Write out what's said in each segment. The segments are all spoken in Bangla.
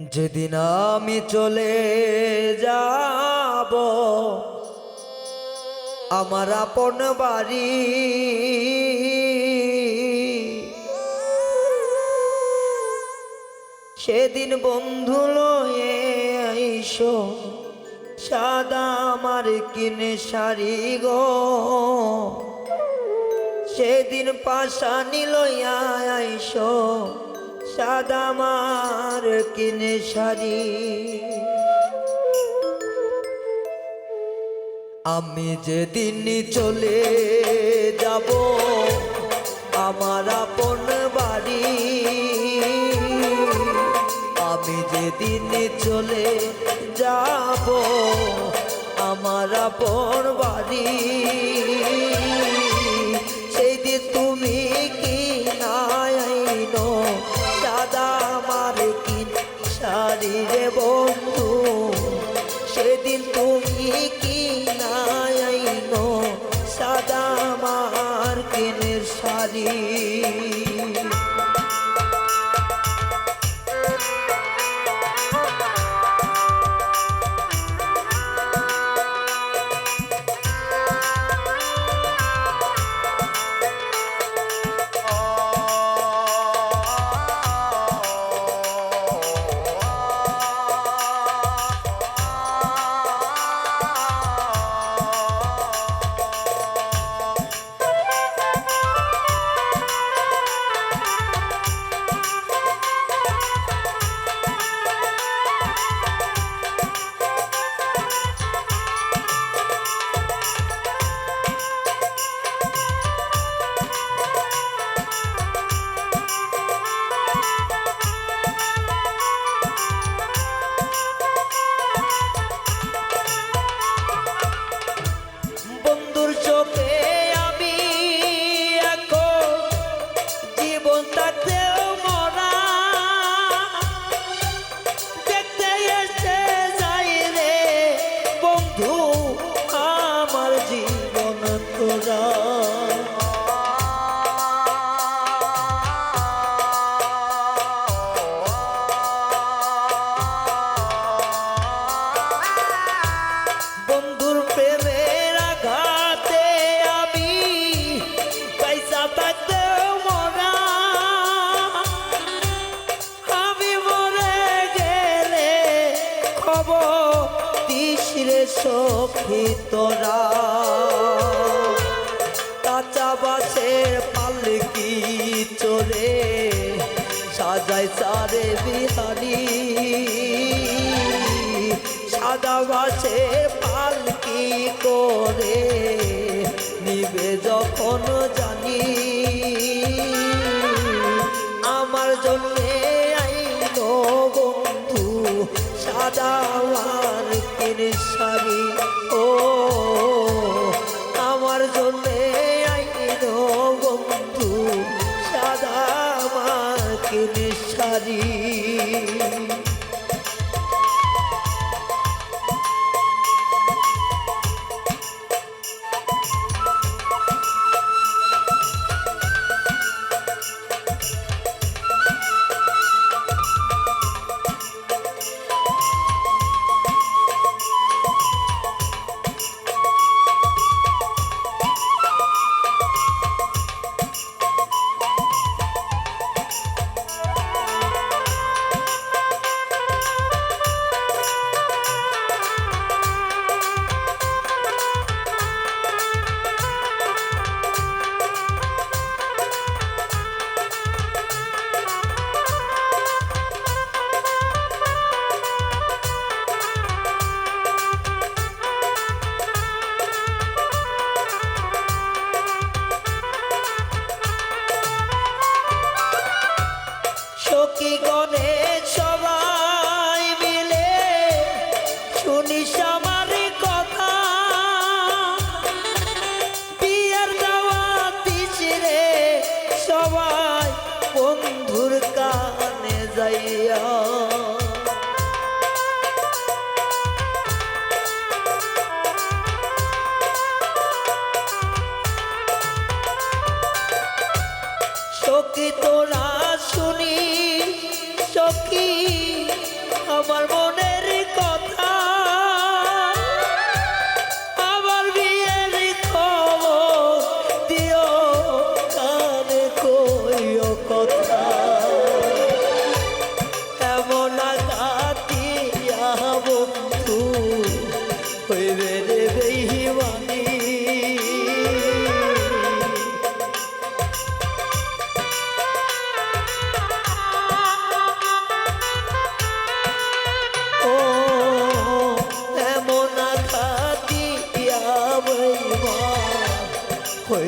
যেদিন আমি চলে যাব, আমার আপন বাড়ি, সেদিন বন্ধু লয়ে আইসো, সাদা আমার কিনে শাড়ি গো। সেদিন পাশানি লইয়া আইসো সাদা আমার কিনে সারি আমি যেদিন চলে যাব, আমার আপন বাড়ি। আমি যেদিন চলে যাব, আমার আপন বাড়ি। কিনের শাড়ি সখী তোরা। কাঁচা বাসের পালকি চলে সাজাই সারে বিহারি সাদা বাসে পালকি করে নিবে যখন জানি। আমার জন্যে সাদা আমার কিনে শাড়ি ও আমার জন্যে আইন বন্ধু সাদা আমার কিনে শাড়ি যাইয়া। সখী তোরা শুনি সখী আমার মনের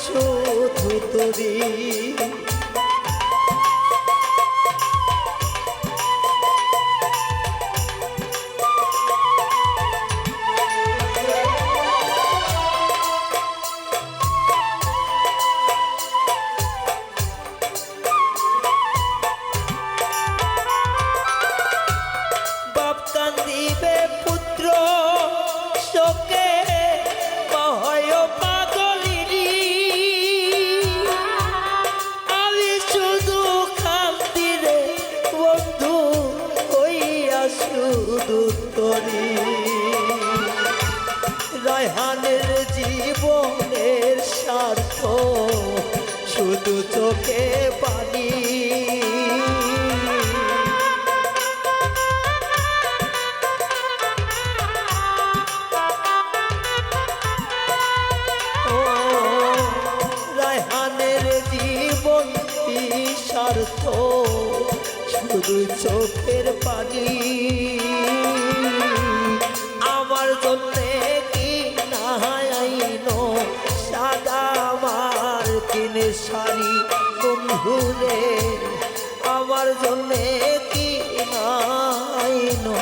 তাই কাশু চোখের পানি। আমার জন্যে কি নাহাইনো সাদা আমার কিনে শাড়ি বন্ধুরে, আমার জন্যে কি নাইনো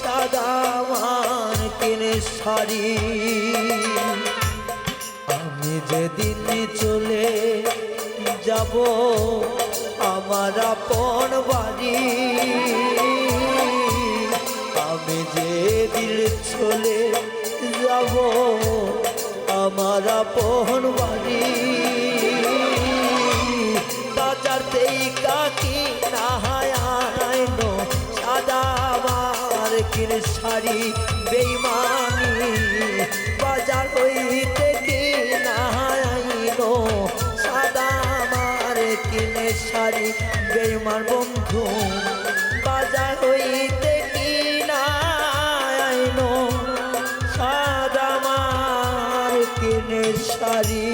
সাদা আমার কিনে শাড়ি। আমি যেদিন চলে যাব, আমার আপন বাড়ি আমি যেদিন চলে যাব, আমার আপন বাড়ি বাজার তেই কাকি নাহায়নো সাদা আমার কিন শাড়ি কিনে শাড়ি বেমার বন্ধু বাজার হইতে কি সাদা মার কিনে শাড়ি।